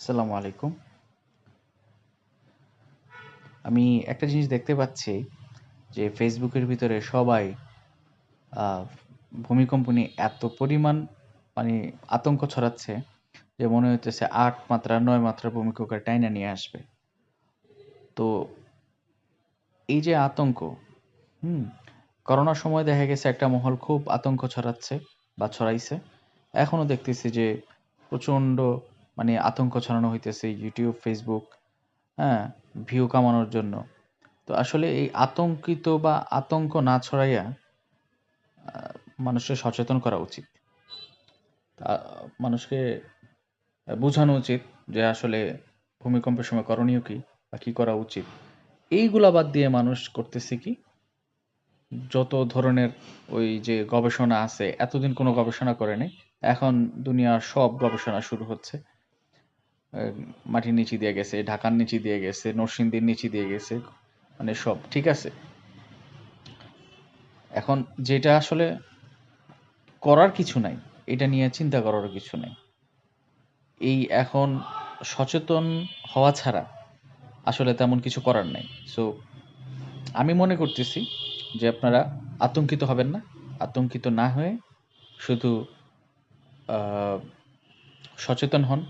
আসসালামু আলাইকুম। আমি একটা জিনিস দেখতে পাচ্ছি যে ফেসবুকের ভিতরে সবাই ভূমিকম্প নিয়ে এত পরিমাণ মানে আতঙ্ক ছড়াচ্ছে যে মনে হইতেছে আট মাত্রা, নয় মাত্রা ভূমিকম্পের টাইনা নিয়ে আসবে। তো এই যে আতঙ্ক, হুম করোনার সময় দেখা গেছে একটা মহল খুব আতঙ্ক ছড়াচ্ছে বা ছড়াইছে। এখনও দেখতেছি যে প্রচণ্ড মানে আতঙ্ক ছড়ানো হইতেছে ইউটিউব ফেসবুক হ্যাঁ ভিউ কামানোর জন্য। তো আসলে এই আতঙ্কিত বা আতঙ্ক না ছড়াইয়া মানুষকে সচেতন করা উচিত। মানুষকে বোঝানো উচিত যে আসলে ভূমিকম্পের সময় করণীয় কি বা কী করা উচিত। এইগুলা বাদ দিয়ে মানুষ করতেছে কি? যত ধরনের ওই যে গবেষণা আছে, এতদিন কোনো গবেষণা করে নাই এখন দুনিয়ার সব গবেষণা শুরু হচ্ছে। মাটির নিচে দিয়ে গেছে, ঢাকার নিচে দিয়ে গেছে, নরসিংদীর নিচে দিয়ে গেছে মানে সব ঠিক আছে। এখন যেটা আসলে করার কিছু নাই, এটা নিয়ে চিন্তা করার কিছু নাই। এই এখন সচেতন হওয়া ছাড়া আসলে তেমন কিছু করার নাই। সো আমি মনে করতেছি যে আপনারা আতঙ্কিত হবেন না, আতঙ্কিত না হয়ে শুধু সচেতন হন।